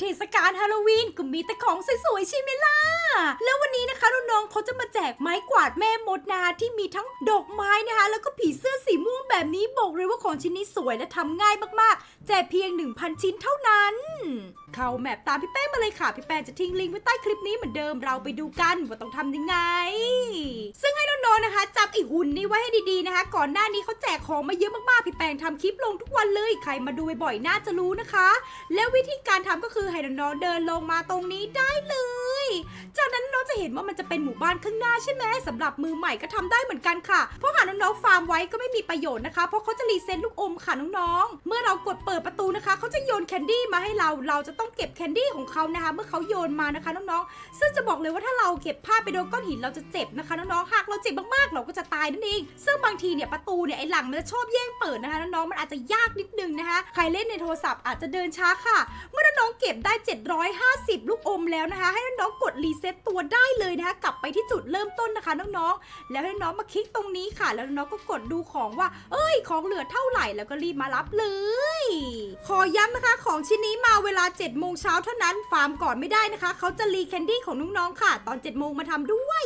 เทศกาลฮาโลวีนก็มีแต่ของสวยๆใช่ไหมล่ะ แล้ววันนี้นะคะน้องๆเขาจะมาแจกไม้กวาดแม่มดนะคะที่มีทั้งดอกไม้นะคะ แล้วก็ผีเสื้อสีม่วงแบบนี้บอกเลยว่าของชิ้นนี้สวยและทำง่ายมากๆ แจกเพียง 1,000 ชิ้นเท่านั้นเข้าแมปตามพี่แป้งมาเลยค่ะ พี่แป้งจะทิ้งลิงก์ไว้ใต้คลิปนี้เหมือนเดิมเราไปดูกันว่าต้องทำยังไง ซึ่งให้น้องๆนะคะจับไอหุ่นนี้ไว้ให้ดีๆนะคะ ก่อนหน้านี้เขาแจกของมาเยอะมากๆพี่แป้งทำคลิปลงทุกวันเลยใครมาดูบ่อยๆน่าจะรู้นะคะ แล้ววิธีการทำก็คือให้น้องๆเดินลงมาตรงนี้ได้เลย เห็นว่ามันจะเป็นหมู่บ้านข้างหน้าใช่ไหมสำหรับมือใหม่ก็ทำได้เหมือนกันค่ะ เพราะหากน้องๆฟาร์มไว้ก็ไม่มีประโยชน์นะคะ เพราะเขาจะรีเซ็ตลูกอมค่ะน้องๆ เมื่อเรากดเปิดประตูนะคะเขาจะโยนแคนดี้มาให้เรา เราจะต้องเก็บแคนดี้ของเขานะคะ เมื่อเขาโยนมานะคะน้องๆ ซึ่งจะบอกเลยว่าถ้าเราเก็บผ้าไปโดนก้อนหินเราจะเจ็บนะคะน้องๆ หากเราเจ็บมากๆ เราก็จะตายนั่นเอง ซึ่งบางทีเนี่ยประตูเนี่ยไอ้หลังมันจะชอบแย่งเปิดนะคะน้องๆ มันอาจจะยากนิดนึงนะคะ ใครเล่นในโทรศัพท์อาจจะเดินช้าค่ะ เมื่อน้องๆ เก็บได้ 750 ลูกอมแล้วนะคะ ให้น้องๆ กดรีเซ็ตตัวได้เลยนะคะกลับไปที่จุดเริ่มต้นนะคะน้องๆ แล้วให้น้องมาคลิกตรงนี้ค่ะ แล้วน้องก็กดดูของว่า เอ้ย ของเหลือเท่าไหร่แล้วก็รีบมารับเลย ขอย้ำนะคะของชิ้นนี้มาเวลา7โมงเช้าเท่านั้นฟาร์มก่อนไม่ได้นะคะ เขาจะรีแคนดี้ของน้องๆค่ะ ตอน7โมงมาทำด้วย